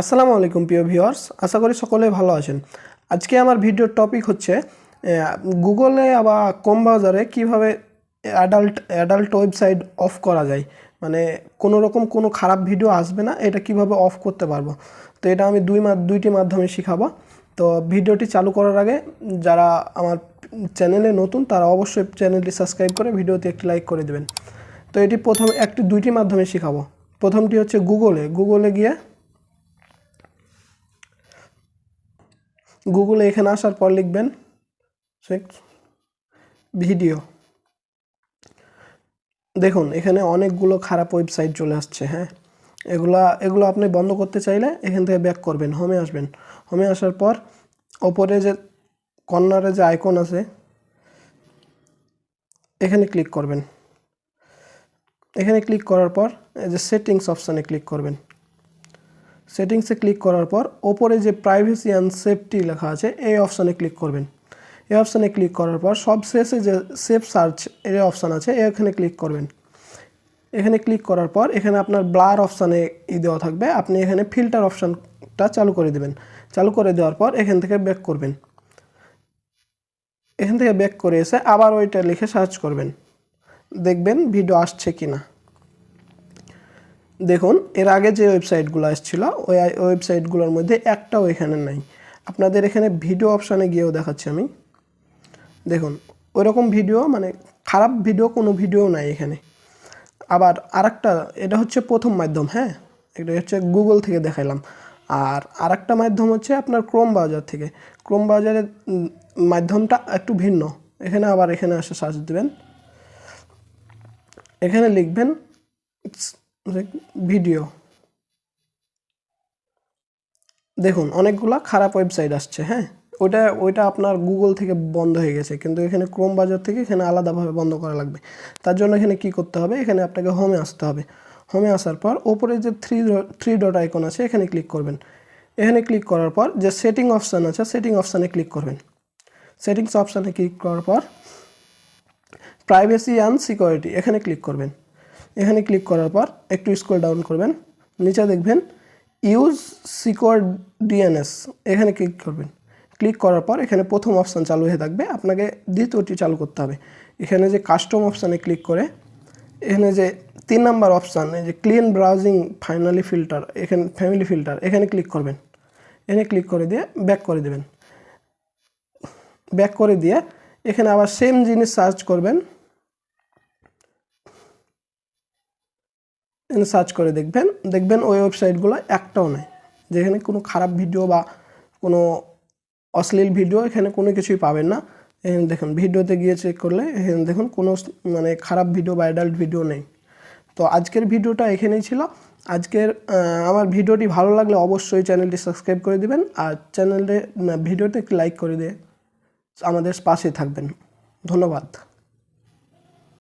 আসসালামু আলাইকুম, প্রিয় ভিউয়ার্স। আশা করি সকলে ভালো আছেন। আজকে আমার ভিডিওর টপিক হচ্ছে গুগলে বা কম বাজারে কীভাবে অ্যাডাল্ট অ্যাডাল্ট ওয়েবসাইট অফ করা যায়। মানে কোনো রকম কোনো খারাপ ভিডিও আসবে না, এটা কীভাবে অফ করতে পারব। তো এটা আমি দুই মা, দুইটি মাধ্যমে শেখাবো। তো ভিডিওটি চালু করার আগে যারা আমার চ্যানেলে নতুন, তারা অবশ্যই চ্যানেলটি সাবস্ক্রাইব করে ভিডিওতে একটি লাইক করে দেবেন। তো এটি প্রথম একটি, দুইটি মাধ্যমে শেখাবো। প্রথমটি হচ্ছে গুগলে। গুগলে গিয়ে গুগলে এখানে আসার পর লিখবেন ভিডিও দেখুন, এখানে অনেকগুলো খারাপ ওয়েবসাইট চলে আসছে হ্যাঁ? এগুলা, এগুলো আপনি বন্ধ করতে চাইলে এখান থেকে ব্যাক করবেন হোমে আসবেন। হোমে আসার পর ওপরে যে, কর্নারে যে আইকন আছে, এখানে ক্লিক করবেন। এখানে ক্লিক করার পর এই যে সেটিংস অপশানে ক্লিক করবেন। সেটিংসে ক্লিক করার পর ওপরে যে প্রাইভেসি অ্যান্ড সেফটি লেখা আছে, এই অপশানে ক্লিক করবেন। এই অপশানে ক্লিক করার পর সব শেষে যে সেফ সার্চ এর অপশান আছে, এখানে ক্লিক করবেন। এখানে ক্লিক করার পর এখানে আপনার ব্লার অপশানে ই দেওয়া থাকবে। আপনি এখানে ফিল্টার অপশানটা চালু করে দেবেন। চালু করে দেওয়ার পর এখান থেকে ব্যাক করবেন। এখান থেকে ব্যাক করে এসে আবার ওইটা লিখে সার্চ করবেন। দেখবেন ভিডিও আসছে কি না দেখুন এর আগে যে ওয়েবসাইটগুলো এসেছিল ওই ওয়েবসাইটগুলোর মধ্যে একটাও এখানে নাই। আপনাদের এখানে ভিডিও অপশানে গিয়েও দেখাচ্ছি আমি। দেখুন ওইরকম ভিডিও মানে খারাপ ভিডিও কোনো ভিডিও নাই এখানে। আবার আরেকটা এটা হচ্ছে প্রথম মাধ্যম হ্যাঁ? এটা হচ্ছে গুগল থেকে দেখাইলাম। আর আরেকটা মাধ্যম হচ্ছে আপনার ক্রোম ব্রাউজার থেকে। ক্রোম ব্রাউজারের উম, মাধ্যমটা একটু ভিন্ন। এখানে আবার এখানে এসে সার্চ দেবেন। এখানে লিখবেন ভিডিও। দেখুন, অনেকগুলা খারাপ ওয়েবসাইট আসছে হ্যাঁ? ওইটা ওইটা আপনার গুগল থেকে বন্ধ হয়ে গেছে, কিন্তু এখানে ক্রোম বাজার থেকে এখানে আলাদাভাবে বন্ধ করা লাগবে। তার জন্য এখানে কি করতে হবে? এখানে আপনাকে হোমে আসতে হবে। হোমে আসার পর ওপরে যে থ্রি থ্রি ডট আইকন আছে, এখানে ক্লিক করবেন। এখানে ক্লিক করার পর যে সেটিং অপশান আছে সেটিং অপশানে ক্লিক করবেন। সেটিংস অপশানে ক্লিক করার পর প্রাইভেসি অ্যান্ড সিকিউরিটি এখানে ক্লিক করবেন। এখানে ক্লিক করার পর একটু স্ক্রল ডাউন করবেন, নিচে দেখবেন ইউজ সিকিউর ডিএনএস এখানে ক্লিক করবেন। ক্লিক করার পর এখানে প্রথম অপশান চালু হয়ে থাকবে, আপনাকে দ্বিতীয়টি চালু করতে হবে। এখানে যে কাস্টম অপশানে ক্লিক করে, এখানে যে তিন নাম্বার অপশান এই যে ক্লিন ব্রাউজিং ফাইনালি ফিল্টার এখানে ফ্যামিলি ফিল্টার এখানে ক্লিক করবেন। এখানে ক্লিক করে দিয়ে ব্যাক করে দেবেন। ব্যাক করে দিয়ে এখানে আবার সেম জিনিস সার্চ করবেন। এখানে সার্চ করে দেখবেন। দেখবেন ওই ওয়েবসাইটগুলো একটাও নেই। যেখানে কোনো খারাপ ভিডিও বা কোনো অশ্লীল ভিডিও এখানে কোনো কিছুই পাবেন না। এখানে দেখুন, ভিডিওতে গিয়ে চেক করলে এখানে দেখুন কোনো মানে খারাপ ভিডিও বা অ্যাডাল্ট ভিডিও নেই। তো আজকের ভিডিওটা এখানেই ছিল। আজকের আমার ভিডিওটি ভালো লাগলে অবশ্যই চ্যানেলটি সাবস্ক্রাইব করে দিবেন। আর চ্যানেলে ভিডিওতে লাইক করে দিয়ে আমাদের পাশে থাকবেন। ধন্যবাদ।